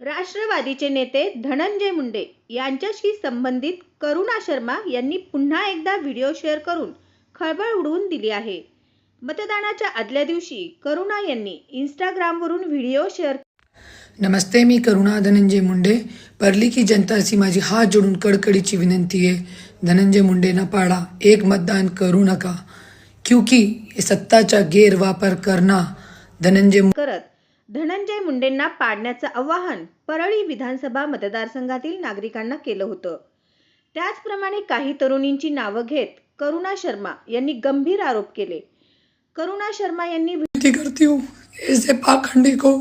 राष्ट्रवादीचे नेते धनंजय मुंडे यांच्याशी संबंधित करुणा शर्मा यांनी पुन्हा एकदा व्हिडिओ शेअर करून खळबळ उडवून दिली आहे. मतदानाच्या आदल्या दिवशी करुणा यांनी इंस्टाग्रामवरून व्हिडिओ शेअर नमस्ते मी करुणा धनंजय मुंडे. परली की जनताची माझी हात जोडून कडकडीची विनंती आहे. धनंजय मुंडेंना पाडा. एक मतदान करू नका. क्योंकि सत्ताचा गैरवापर करना. धनंजय करत धनंजय मुंडेंना पाडण्याचं आवाहन परळी विधानसभा मतदारसंघातील नागरिकांना केलं होतं. त्याचप्रमाणे काही तरुणींची नावं घेत करुणा शर्मा यांनी गंभीर आरोप केले. करुणा शर्मा यांनी विनती करती हूँ ऐसे पाखंडी को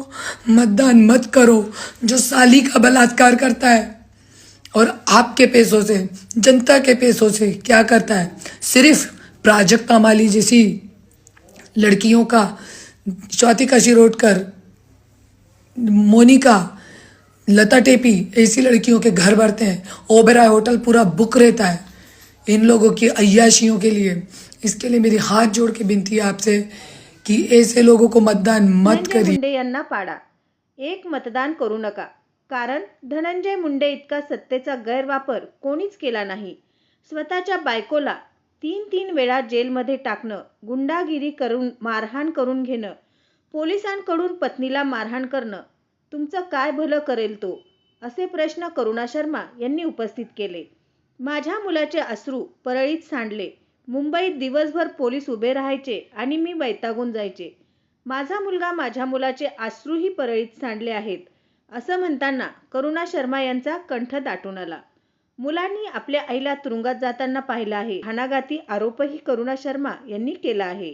मतदान मत करो जो साली का बलात्कार करता है और आपके पैसों से जनता के पैसों से क्या करता है? सिर्फ प्राजक्ता माली जैसी लड़कियों का चौथी का शिरोडकर मोनिका लता टेपी ऐसी लड़कियों के घर भरते हैं। ओबेराय होटल पूरा बुक रहता है इन लोगों की अय्याशियों के लिए। इसके लिए मेरी हाथ जोड़ के विनती है आपसे कि ऐसे लोगों को मतदान मत मुंडे यांना पाडा. एक मतदान करू नका. कारण धनंजय मुंडे इतका सत्तेचा गैरवापर कोणीच केला नाही. स्वतःच्या बायकोला तीन तीन वेळा जेलमध्ये टाकणं गुंडागिरी करून मारहाण करून घेणं पोलिसांकडून पत्नीला मारहाण करणं तुमचं काय भलं करेल तो? असे प्रश्न करुणा शर्मा यांनी उपस्थित केले. माझ्या मुलाचे अश्रू परळीत सांडले. मुंबईत दिवसभर पोलीस उभे राहायचे आणि मी वैतागून जायचे. माझा मुलगा माझ्या मुलाचे अश्रूही परळीत सांडले आहेत असं म्हणताना करुणा शर्मा यांचा कंठ दाटून आला. मुलांनी आपल्या आईला तुरुंगात जाताना पाहिलं आहे. हानागाती आरोपही करुणा शर्मा यांनी केला आहे.